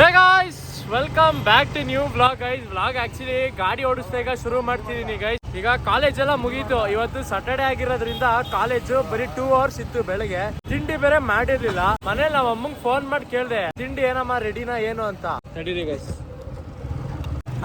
Hey guys welcome back to new blog guys blog actually ಗಾಡಿ ಓಡಿಸ್ತಾ ಈಗ ಶುರು ಮಾಡ್ತಿದ್ದೀನಿ ಗೈಸ್ ಈಗ ಕಾಲೇಜ್ ಎಲ್ಲ ಮುಗೀತು. ಇವತ್ತು ಸಾಟರ್ಡೆ ಆಗಿರೋದ್ರಿಂದ ಕಾಲೇಜು ಬರೀ ಟೂ ಅವರ್ಸ್ ಇತ್ತು ಬೆಳಗ್ಗೆ. ತಿಂಡಿ ಬೇರೆ ಮಾಡಿರ್ಲಿಲ್ಲ. ಮನೇಲಿ ನಮ್ಮ ಅಮ್ಮಂಗ್ ಫೋನ್ ಮಾಡಿ ಕೇಳ್ದೆ ತಿಂಡಿ ಏನಮ್ಮ ರೆಡಿನಾ ಏನು ಅಂತ? ನಡೀರಿ ಗೈಸ್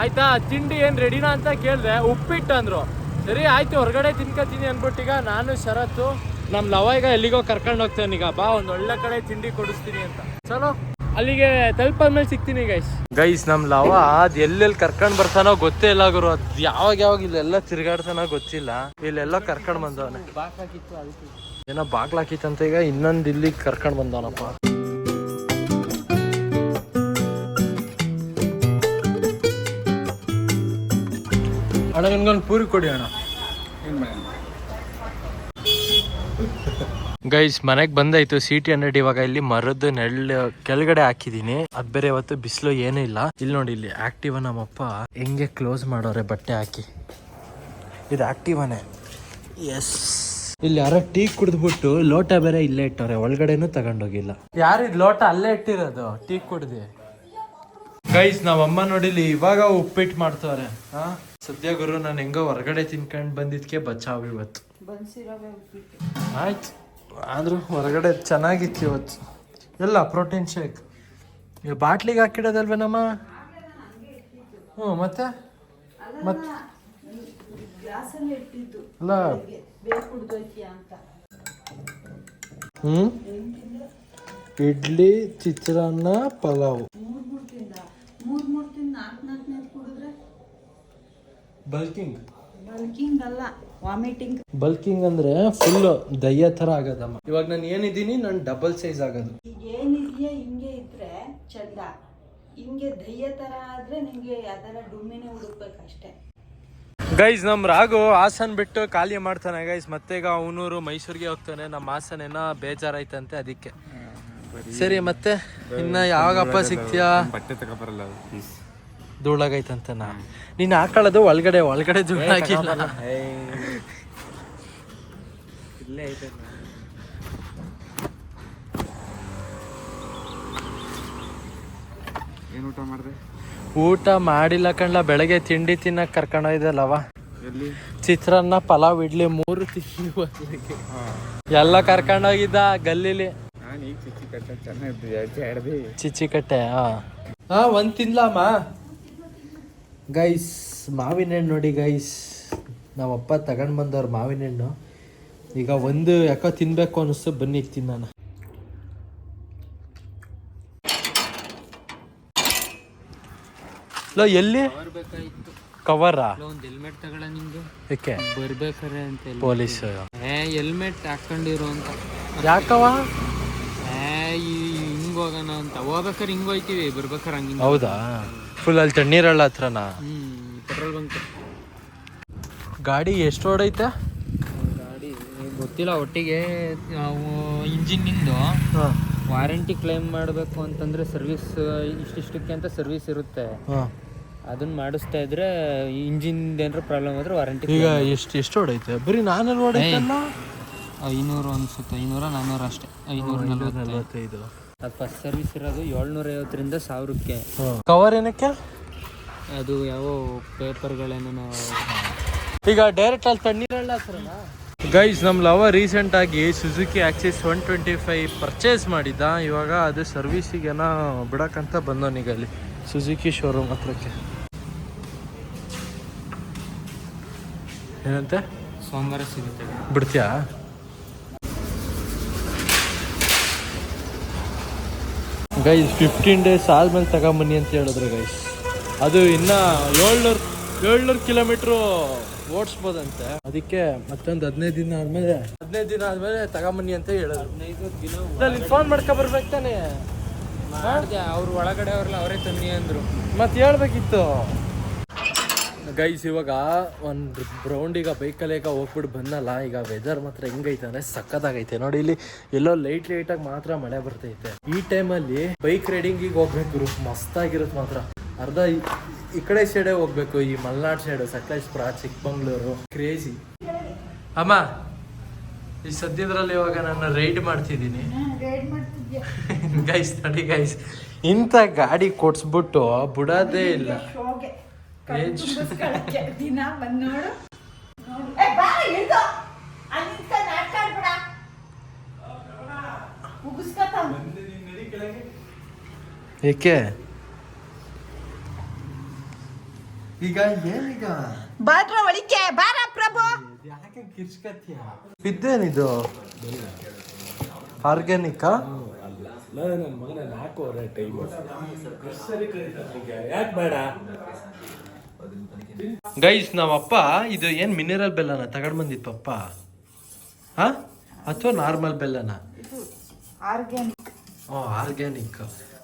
ಆಯ್ತಾ? ತಿಂಡಿ ಏನ್ ರೆಡಿನಾ ಅಂತ ಕೇಳ್ದೆ. ಉಪ್ಪಿಟ್ಟು ಅಂದ್ರು. ಸರಿ ಆಯ್ತು ಹೊರಗಡೆ ತಿನ್ಕೋತೀನಿ ಅನ್ಬಿಟ್ಟು ಈಗ ನಾನು ಶರತ್ತು ನಮ್ ಲವ ಈಗ ಎಲ್ಲಿಗೋ ಕರ್ಕೊಂಡು ಹೋಗ್ತೇನೆ. ಈಗ ಬಾ ಒಂದ್ ಒಳ್ಳೆ ಕಡೆ ತಿಂಡಿ ಕೊಡಿಸ್ತೀನಿ ಅಂತ. ಚಲೋ. ಅಲ್ಲಿಗೆ ತಲುಪಾದ್ಮೇಲೆ ಸಿಗ್ತೀನಿ ಗೈಸ್ ಗೈಸ್ ನಮ್ ಲವ ಅದ್ ಎಲ್ಲೆಲ್ಲಿ ಕರ್ಕೊಂಡ್ ಬರ್ತಾನೋ ಗೊತ್ತೇ ಇಲ್ಲ ಗುರು. ಅದ್ ಯಾವಾಗ ಯಾವಾಗ ಇಲ್ಲೆಲ್ಲ ತಿರ್ಗಾಡ್ತಾನೋ ಗೊತ್ತಿಲ್ಲ. ಇಲ್ಲೆಲ್ಲ ಕರ್ಕೊಂಡ್ ಬಂದವನೆ. ಏನೋ ಬಾಗ್ಲಾಕಿತ್ತಂತ ಈಗ ಇನ್ನೊಂದ್ ಇಲ್ಲಿಗೆ ಕರ್ಕೊಂಡ್ ಬಂದವನಪ್ಪ. ಅಣ್ಣ ನನ್ಗೊಂದು ಪೂರಿ ಕೊಡಿ ಅಣ್ಣ. ಗೈಸ್ ಮನೆಗೆ ಬಂದಾಯ್ತು. ಸಿಟಿ ಹಂಡ್ರೆಡ್ ಇವಾಗ ಇಲ್ಲಿ ಮರದ ನೆಳ್ಳು ಕೆಳಗಡೆ ಹಾಕಿದೀನಿ. ಅದ್ ಬೇರೆ ಇವತ್ತು ಬಿಸಿಲು ಏನೂ ಇಲ್ಲ. ಇಲ್ಲಿ ನೋಡಿ ಇಲ್ಲಿ ಆಕ್ಟಿವ ನಮ್ಮಪ್ಪ ಹೆಂಗೆ ಕ್ಲೋಸ್ ಮಾಡೋರೆ ಬಟ್ಟೆ ಹಾಕಿ. ಇದು ಆಕ್ಟಿವಾನೆ ಎಸ್ ಇಲ್ಲಿ ಯಾರೋ ಟೀ ಕುಡಿದ್ಬಿಟ್ಟು ಲೋಟ ಬೇರೆ ಇಲ್ಲೇ ಇಟ್ಟವ್ರೆ. ಒಳಗಡೆನೂ ತಗೊಂಡೋಗಿಲ್ಲ. ಯಾರಿದ್ ಲೋಟ ಅಲ್ಲೇ ಇಟ್ಟಿರೋದು? ಟೀ ಕುಡ್ದು. ಗೈಸ್ ನಾವ್ ಅಮ್ಮ ನೋಡಿಲಿ ಇವಾಗ ಉಪ್ಪಿಟ್ಟು ಮಾಡ್ತವ್ರೆ. ಹಾ? ಸದ್ಯ ಗುರು ನಾನು ಹೆಂಗೋ ಹೊರಗಡೆ ತಿನ್ಕೊಂಡ್ ಬಂದಿದ್ಕೆ ಬಚಾವ್ ಇವತ್ತು. ಆಯ್ತು. ಆದ್ರೂ ಹೊರಗಡೆ ಚೆನ್ನಾಗಿತ್ತು ಇವತ್ತು. ಎಲ್ಲ ಪ್ರೋಟೀನ್ ಶೇಕ್ ಈಗ ಬಾಟ್ಲಿಗೆ ಹಾಕಿಡೋದಲ್ವೇನಮ್ಮ ಹ್ಞೂ ಮತ್ತೆ? ಮತ್ತೆ ಅಲ್ಲ. ಹ್ಞೂ ಇಡ್ಲಿ ಚಿತ್ರಾನ್ನ ಪಲಾವ್. ಬಲ್ಕಿಂಗ್. ಬಲ್ಕಿಂಗ್ ಅಲ್ಲ. ವಾಮಿಟಿಂಗ್ ಬಲ್ಕಿಂಗ್ ಅಂದ್ರೆ ಫುಲ್ ದಯ್ಯ ತರ ಆಗದಮ್ಮ. ಇವಾಗ ನಾನು ಏನಿದ್ದೀನಿ ನಾನು ಡಬಲ್ ಸೈಜ್ ಆಗೋದು. ಈಗ ಏನಿದೆಯಾ ಹಿಂಗೆ ಇದ್ರೆ ಚಂದ. ಹಿಂಗೆ ದಯ್ಯ ತರ ಆದ್ರೆ ನಿಂಗೆ ಅದರ ಡುಮ್ಮಿನೇ ಹುಡುಕ್ಬೇಕಷ್ಟೇ ಗೈಸ್ ನಮ್ಮ ರಾಘು ಹಾಸನ್ ಬಿಟ್ಟು ಖಾಲಿ ಮಾಡ್ತಾನೆ ಗೈಸ್ ಮತ್ತೆ ಈಗ ಅವನೂರು ಮೈಸೂರಿಗೆ ಹೋಗ್ತಾನೆ. ನಮ್ಮ ಹಾಸನ್ ಏನೋ ಬೇಜಾರಾಯ್ತಂತೆ ಅದಕ್ಕೆ. ಸರಿ ಮತ್ತೆ ಇನ್ನ ಯಾವಾಗಪ್ಪ ಸಿಗ್ತೀಯಾ? ಬಟ್ಟೆ ತಗೊಬರಲ್ಲ ಪ್ಲೀಸ್ ಧೂಳಾಗೈತಂತೆ ನಾ. ನೀನ್ ಹಾಕೊಳ್ಳೋದು ಒಳಗಡೆ ಒಳಗಡೆ ಧೂಳಾಗಿಲ್ಲ. ಇಲ್ಲೇ ಐತೆ ಏನು ಊಟ ಮಾಡಿದೆ? ಊಟ ಮಾಡಿಲ್ಲ ಕಣ್ಲ ಬೆಳಗ್ಗೆ ತಿಂಡಿ ತಿನ್ನಕ್ ಕರ್ಕೊಂಡೋಯ್ದಲ್ಲವ ಇದಲ್ಲವ ಚಿತ್ರಾನ್ನ ಪಲಾವ್ ಇಡ್ಲಿ ಮೂರು ತಿಂಡಿ ಎಲ್ಲ ಕರ್ಕೊಂಡೋಗಿದ್ದ ಗಲ್ಲಿಲಿ. ಚಿಚ್ಚಿಕಟ್ಟೆ ಹಾ. ಒಂದ್ ತಿನ್ಲಮ್ಮ ಗೈಸ್ ಮಾವಿನ ಹಣ್ಣು ನೋಡಿ ಗೈಸ್ ನಮ್ಮಪ್ಪ ತಗೊಂಡು ಬಂದವ್ರು ಮಾವಿನ ಹಣ್ಣು. ಈಗ ಒಂದು ಯಾಕೋ ತಿನ್ಬೇಕು ಅನಿಸ್ತು. ಬನ್ನಿ ಈಗ ನಾನು ಲೋ ಎಲ್ಲಿ? ಕವರಾ? ಒಂದು ಹೆಲ್ಮೆಟ್ ತಗೊಳ ನಿಮ್ದು ಏಕೆ ಬರ್ಬೇಕಾರೆ ಅಂತ ಪೊಲೀಸ್. ಏ ಹೆಲ್ಮೆಟ್ ಹಾಕೊಂಡಿರೋ ಅಂತ. ಯಾಕವ ಏ ಹಿಂಗ್ ಹೋಗೋಣ ಅಂತ. ಹೋಗ್ಬೇಕಾರೆ ಹಿಂಗ್ ಹೋಯ್ತೀವಿ. ಬರ್ಬೇಕಾರೆ ಹಂಗ ಹೌದಾ? ಫುಲ್ ಅಲ್ಲಿ ತಣ್ಣೀರಲ್ಲ ಹತ್ರನಾ? ಪೆಟ್ರೋಲ್ ಬಂತು. ಗಾಡಿ ಎಷ್ಟು ಓಡೈತೆ ಗಾಡಿ ಗೊತ್ತಿಲ್ಲ ಒಟ್ಟಿಗೆ ನಾವು ಇಂಜಿನ್ನಿಂದು ವಾರಂಟಿ ಕ್ಲೈಮ್ ಮಾಡಬೇಕು ಅಂತಂದ್ರೆ ಸರ್ವಿಸ್ ಇಷ್ಟಿಷ್ಟಕ್ಕೆ ಅಂತ ಸರ್ವಿಸ್ ಇರುತ್ತೆ. ಅದನ್ನ ಮಾಡಿಸ್ತಾ ಇದ್ರೆ ಇಂಜಿನ್ ಏನಾರ ಪ್ರಾಬ್ಲಮ್ ಆದ್ರೆ ವಾರಂಟಿ ಈಗ ಎಷ್ಟು ಎಷ್ಟು ಓಡೈತೆ ಬರೀ ನಾನೂರು ಹೊಡೈತಲ್ಲ ಐನೂರು ಅನ್ಸುತ್ತೆ ಐನೂರ ನಾನ್ನೂರು ಅಷ್ಟೇ ಐನೂರ ನಲ್ವತ್ತು ನಲವತ್ತೈದು. ಅದು ಫಸ್ಟ್ ಸರ್ವಿಸ್ ಇರೋದು ಏಳ್ನೂರ ಐವತ್ತರಿಂದ ಸಾವಿರಕ್ಕೆ ಕವರ್ ಏನಕ್ಕೆ? ಅದು ಯಾವ ಪೇಪರ್ಗಳೇನೋ ಈಗ ಡೈರೆಕ್ಟ್ ಅಲ್ಲಿ ತಣ್ಣೀರಲ್ಲ ಗೈಸ್ ನಮ್ಮ ಲವ ರೀಸೆಂಟ್ ಆಗಿ Suzuki Access one twenty five purchase ಮಾಡಿದ್ದ. ಇವಾಗ ಅದು ಸರ್ವಿಸಿಗೆನ ಬಿಡಕ್ಕಂತ ಬಂದವನೀಗ ಅಲ್ಲಿ. ಸುಜುಕಿ ಶೋರೂಮ್ ಹತ್ರಕ್ಕೆ. ಏನಂತೆ? ಸೋಮವಾರ ಸಿಗುತ್ತೆ. ಬಿಡ್ತೀಯಾ? ಗೈಸ್ ಫಿಫ್ಟೀನ್ ಡೇಸ್ ಆದ್ಮೇಲೆ ತಗೊಂಬನ್ನಿ ಅಂತ ಹೇಳಿದ್ರು ಗೈಸ್ ಅದು ಇನ್ನ ಏಳ್ನೂರು ಏಳ್ನೂರು ಕಿಲೋಮೀಟ್ರು ಓಡಿಸ್ಬೋದಂತೆ. ಅದಕ್ಕೆ ಮತ್ತೊಂದು ಹದಿನೈದು ದಿನ ಆದ್ಮೇಲೆ ಹದಿನೈದು ದಿನ ಆದ್ಮೇಲೆ ತಗೊಂಬನ್ನಿ ಅಂತ ಹೇಳಿದ್ರು. ಹದಿನೈದು ದಿನ ಫೋನ್ ಮಾಡ್ಕೊ ಬರ್ಬೇಕು ತಾನೆ? ಅವ್ರು ಒಳಗಡೆ ಅವ್ರಲ್ಲ ಅವರೇ ತನ್ನಿ ಅಂದ್ರು. ಮತ್ತೆ ಹೇಳ್ಬೇಕಿತ್ತು. ಗೈಸ್ ಇವಾಗ ಒಂದು ರೌಂಡ್ ಈಗ ಬೈಕಲ್ಲಿ ಈಗ ಹೋಗ್ಬಿಟ್ಟು ಬಂದಲ್ಲ ಈಗ ವೆದರ್ ಮಾತ್ರ ಹೆಂಗೈತೆ ಅಂದರೆ ಸಖತ್ತಾಗೈತೆ. ನೋಡಿ ಇಲ್ಲಿ ಎಲ್ಲೋ ಲೈಟ್ ಲೈಟಾಗಿ ಮಾತ್ರ ಮಳೆ ಬರ್ತೈತೆ. ಈ ಟೈಮಲ್ಲಿ ಬೈಕ್ ರೈಡಿಂಗಿಗೆ ಹೋಗ್ಬೇಕು ಮಸ್ತಾಗಿರುತ್ತೆ ಮಾತ್ರ. ಅರ್ಧ ಈ- ಕಡೆ ಸೈಡೆ ಹೋಗ್ಬೇಕು ಈ ಮಲೆನಾಡು ಸೈಡು ಸಕಲೇಶ್ಪುರ ಚಿಕ್ಕಮಂಗ್ಳೂರು. ಕ್ರೇಜಿ ಅಮ್ಮ ಈ ಸದ್ಯದ್ರಲ್ಲಿ ಇವಾಗ ನಾನು ರೈಡ್ ಮಾಡ್ತಿದ್ದೀನಿ. ಗೈಸ್ ನೋಡಿ ಗೈಸ್ ಇಂಥ ಗಾಡಿ ಕೊಡ್ಸ್ಬಿಟ್ಟು ಬಿಡೋದೇ ಇಲ್ಲ. ದಿನ ಬಂದ್ ನೋಡು. ಏಕೆ? ಈಗ ಏನೀಗ? ಬಾದ್ರ ಒಳಿಕೆ ಬಾರ ಪ್ರಭು. ಯಾಕೆ ಕಿರ್ಚ್ಕತ್ತೀಯ ಇದ್ದೇನಿದು? ಆರ್ಗ್ಯಾನಿಕ್ ಗೈಸ್ ನಮ್ಮಪ್ಪ ಇದು ಏನ್ ಮಿನರಲ್ ಬೆಲ್ಲನ ತಗೊಂಡ್ ಪಪ್ಪ ಹಾ? ಅಥವಾ ನಾರ್ಮಲ್ ಬೆಲ್ಲನ? ಆರ್ಗ್ಯಾನಿಕ್ ಓ ಆರ್ಗ್ಯಾನಿಕ್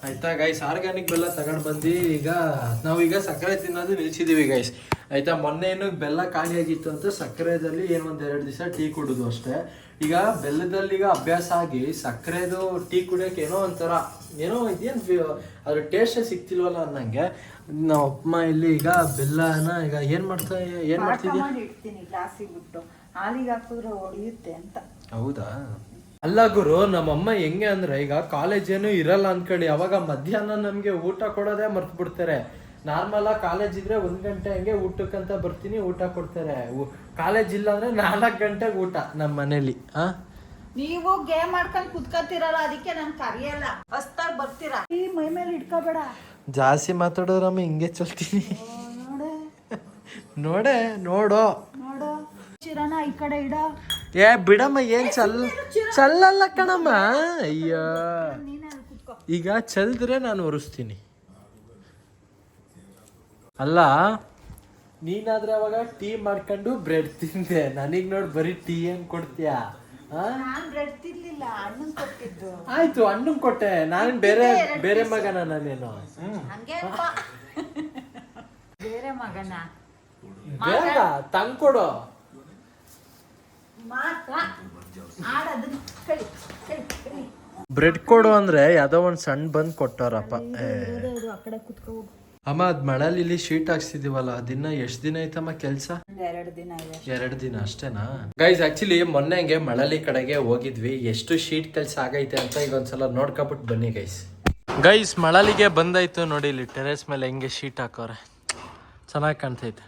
ಆಯ್ತಾ ಗೈಸ್ ಆರ್ಗ್ಯಾನಿಕ್ ಬೆಲ್ಲ ತಗೊಂಡ್ ಬಂದಿ ಈಗ ನಾವೀಗ ಸಕ್ಕರೆ ತಿನ್ನೋದು ನಿಲ್ಸಿದೀವಿ ಗೈಸ್ ಆಯ್ತಾ ಮೊನ್ನೆ ಏನು ಬೆಲ್ಲ ಖಾಲಿಯಾಗಿತ್ತು ಅಂತ ಸಕ್ಕರೆದಲ್ಲಿ ಏನು ಒಂದೆರಡು ಎರಡು ದಿವಸ ಟೀ ಕುಡಿದು ಅಷ್ಟೇ. ಈಗ ಬೆಲ್ಲದಲ್ಲಿ ಈಗ ಅಭ್ಯಾಸ ಆಗಿ ಸಕ್ಕರೆದು ಟೀ ಕುಡಿಯೋಕೆ ಏನೋ ಒಂಥರ ಏನೋ ಇದೇನು ಅದ್ರ ಟೇಸ್ಟ್ ಸಿಗ್ತಿಲ್ವಲ್ಲ ಅನ್ನಂಗೆ. ನಾವು ಅಪ್ಪಮ್ಮ ಇಲ್ಲಿ ಈಗ ಬೆಲ್ಲನ ಈಗ ಏನ್ ಮಾಡ್ತಾ ಏನ್ ಮಾಡ್ತಿದ್ಯಾ? ಮಾಡಿ ಇಡ್ತೀನಿ ಗ್ಲಾಸಿಗೆ ಬಿಟ್ಟು. ಹಾಲಿಗೆ ಹಾಕಿದ್ರೆ ಒಡೆಯುತ್ತೆ ಅಂತ. ಹೌದಾ? ಅಲ್ಲ ಗುರು ನಮ್ಮಮ್ಮ ಹೆಂಗೆ ಅಂದ್ರೆ ಈಗ ಕಾಲೇಜ್ ಏನು ಇರಲ್ಲ ಅನ್ಕೊಳ್ಳಿ. ಅವಾಗ ಮಧ್ಯಾಹ್ನ ನಮ್ಗೆ ಊಟ ಕೊಡೋದೇ ಮರ್ತು ಬಿಡ್ತಾರೆ ನಾರ್ಮಲ್ ಆಗಿ ಕಾಲೇಜ್ ಇದ್ರೆ ಒಂದ್ ಗಂಟೆ ಹಂಗೆ ಊಟಕ್ಕಂತ ಬರ್ತೀನಿ ಊಟ ಕೊಡ್ತಾರೆ. ಕಾಲೇಜ್ ಇಲ್ಲ ಅಂದ್ರೆ ನಾಲ್ಕು ಗಂಟೆಗೆ ಊಟ ನಮ್ಮ ಮನೇಲಿ ಆ? ನೀವು ಗೇಮ್ ಮಾಡ್ಕೊಂಡ್ ಕುತ್ಕೊತಿರಲ್ಲ ಅದಕ್ಕೆ ನಾನು ಕರಿಯಲ್ಲ. ಹೊಸ್ದಾಗ್ ಬರ್ತೀರಾ? ಈ ಮೈ ಮೇಲೆ ಇಟ್ಕೋಬೇಡ ಜಾಸ್ತಿ ಮಾತಾಡೋರಮ್ಮ ಹಿಂಗೆ ಚಲ್ತೀನಿ. ನೋಡೆ. ನೋಡೆ ನೋಡೋ. ನೋಡು. ಚಿರನ ಈ ಕಡೆ ಇಡ. ಏ ಬಿಡಮ್ಮ ಏನ್ ಚಲ್ ಚಲ್ಲಲ್ಲ ಕಣಮ್ಮ. ಅಯ್ಯೋ. ನೀನೇ ಅಲ್ಲಿ ಕುತ್ಕೋ. ಈಗ ಚಲ್ದ್ರೆ ನಾನು ಒರೆಸ್ತೀನಿ. ಅಲ್ಲ? ನೀನಾದ್ರೆ ಅವಾಗ ಟೀ ಮಾಡ್ಕೊಂಡು ಬ್ರೆಡ್ ತಿಂದೆ. ನನಗ್ ನೋಡಿ ಬರೀ ಟೀ ಏನ್ ಕೊಡ್ತೀಯಾ? ಆಯ್ತು ಹಣ್ಣು ಕೊಟ್ಟೆ. ನಾನು ಬೇರೆ ಬೇರೆ ಮಗನ ನಾನೇನು. ಬೇರೆ ಮಗನ. ಕಳಿ ಬ್ರೆಡ್ ಕೊಡು ಅಂದ್ರೆ ಯಾವ್ದೋ ಒಂದ್ ಸಣ್ಣ ಬಂದ್ ಕೊಟ್ಟಾರಪ್ಪ ಅಮ್ಮ ಅದ್ ಮಳಲಿ ಇಲ್ಲಿ ಶೀಟ್ ಹಾಕ್ಸಿದೀವಲ್ಲ ದಿನ ಎಷ್ಟ್ ದಿನ ಐತಮ್ಮ ಕೆಲ್ಸ? ಎರಡು ದಿನ ಎರಡು ದಿನ ಅಷ್ಟೇನಾ? ಗೈಸ್ ಆಕ್ಚುಲಿ ಮೊನ್ನೆ ಹಂಗೆ ಮಳಲಿ ಕಡೆಗೆ ಹೋಗಿದ್ವಿ. ಎಷ್ಟು ಶೀಟ್ ಕೆಲ್ಸ ಆಗೈತೆ ಅಂತ ಈಗ ಒಂದ್ಸಲ ನೋಡ್ಕೊಬಿಟ್ಟು ಬನ್ನಿ ಗೈಸ್ ಗೈಸ್ ಮಳಲಿಗೆ ಬಂದಾಯ್ತು ನೋಡಿ ಇಲ್ಲಿ ಟೆರೆಸ್ ಮೇಲೆ ಹೆಂಗೆ ಶೀಟ್ ಹಾಕೋರೆ. ಚೆನ್ನಾಗಿ ಕಾಣ್ತೈತೆ.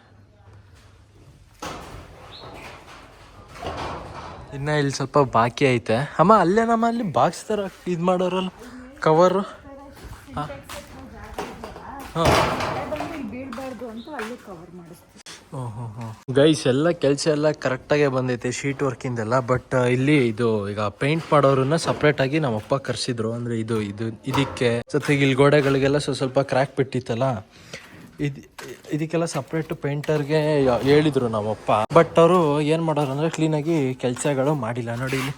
ಇನ್ನ ಇಲ್ಲಿ ಸ್ವಲ್ಪ ಬಾಕಿ ಐತೆ. ಅಮ್ಮ ಅಲ್ಲೇ ನಮ್ಮ ಅಲ್ಲಿ ಬಾಕ್ಸ್ ತರ ಇದು ಮಾಡೋರಲ್ಲ ಕವರು ಹಾಂ. ಅಂತ ಕವರ್ ಗೈಸ್ ಎಲ್ಲ ಕೆಲಸ ಎಲ್ಲ ಕರೆಕ್ಟಾಗೆ ಬಂದೈತೆ ಶೀಟ್ ವರ್ಕಿಂದೆಲ್ಲ ಬಟ್ ಇಲ್ಲಿ ಇದು ಈಗ ಪೇಂಟ್ ಮಾಡೋರನ್ನ ಸಪ್ರೇಟ್ ಆಗಿ ನಮ್ಮಪ್ಪ ಕರೆಸಿದ್ರು. ಅಂದ್ರೆ ಇದು ಇದು, ಇದಕ್ಕೆ. ಜೊತೆಗೆ ಇಲ್ಲಿ ಗೋಡೆಗಳಿಗೆಲ್ಲ ಸ್ವಲ್ಪ ಸ್ವಲ್ಪ ಕ್ರ್ಯಾಕ್ ಬಿಟ್ಟಿತ್ತಲ್ಲ, ಇದು, ಇದಕ್ಕೆಲ್ಲ ಸಪ್ರೇಟ್ ಪೇಂಟರ್ಗೆ ಹೇಳಿದ್ರು ನಮ್ಮಪ್ಪ ಬಟ್ ಅವರು ಏನು ಮಾಡೋರು ಅಂದರೆ ಕ್ಲೀನಾಗಿ ಕೆಲಸಗಳು ಮಾಡಿಲ್ಲ. ನೋಡಿ ಇಲ್ಲಿ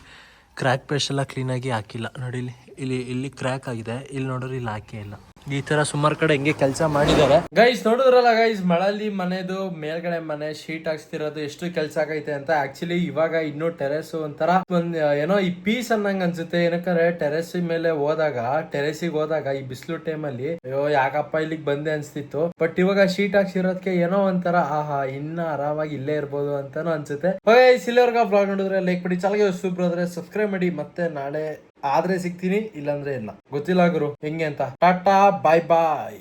ಕ್ರ್ಯಾಕ್ ಪೇಸ್ಟ್ ಎಲ್ಲ ಕ್ಲೀನಾಗಿ ಹಾಕಿಲ್ಲ. ನೋಡಿ ಇಲ್ಲಿ ಇಲ್ಲಿ ಇಲ್ಲಿ ಕ್ರ್ಯಾಕ್ ಆಗಿದೆ. ಇಲ್ಲಿ ನೋಡೋರು, ಇಲ್ಲಿ ಹಾಕೇ ಇಲ್ಲ. ಈ ತರ ಸುಮಾರು ಕಡೆ ಹಿಂಗೆ ಕೆಲಸ ಮಾಡಿದ್ದಾರೆ. ಗೈಸ್ ನೋಡಿದ್ರಲ್ಲ ಗೈಸ್ ಮಳಲಿ ಮನೆದು, ಮೇಲ್ಗಡೆ ಮನೆ ಶೀಟ್ ಹಾಕ್ಸ್ತಿರೋದು ಎಷ್ಟು ಕೆಲಸ ಆಗೈತೆ ಅಂತ. ಆಕ್ಚುಲಿ ಇವಾಗ ಇನ್ನು ಟೆರೆಸ್ ಒಂಥರ ಒಂದ್, ಏನೋ ಈ ಪೀಸ್ ಅನ್ನಂಗ್ ಅನ್ಸುತ್ತೆ. ಏನಕ್ಕಂದ್ರೆ ಟೆರೆಸ್ ಮೇಲೆ ಹೋದಾಗ ಟೆರೆಸಿಗೆ ಹೋದಾಗ ಈ ಬಿಸಿಲು ಅಲ್ಲಿ, ಅಯ್ಯೋ, ಯಾಕಪ್ಪ ಇಲ್ಲಿಗೆ ಬಂದೆ ಅನ್ಸ್ತಿತ್ತು. ಬಟ್ ಇವಾಗ ಶೀಟ್ ಹಾಕ್ಸಿರೋದಕ್ಕೆ ಏನೋ ಒಂಥರ, ಆಹಾ, ಇನ್ನ ಆರಾಮಾಗಿ ಇಲ್ಲೇ ಇರ್ಬೋದು ಅಂತಾನು ಅನ್ಸುತ್ತೆ. ಸಿಲ್ವರ್ಗ ಬ್ಲಾಗ್ ನೋಡಿದ್ರೆ ಲೈಕ್ ಮಾಡಿ. ಚಾಲಗೆ ಸೂಪರ್ ಆದ್ರೆ ಸಬ್ಸ್ಕ್ರೈಬ್ ಮಾಡಿ. ಮತ್ತೆ ನಾಳೆ ಆದ್ರೆ ಸಿಗ್ತೀನಿ ಇಲ್ಲಾಂದ್ರೆ ಇಲ್ಲ. ಗೊತ್ತಿಲ್ಲ ಗುರು ಹೆಂಗೆ ಅಂತ. ಟಾಟಾ ಬಾಯ್ ಬಾಯ್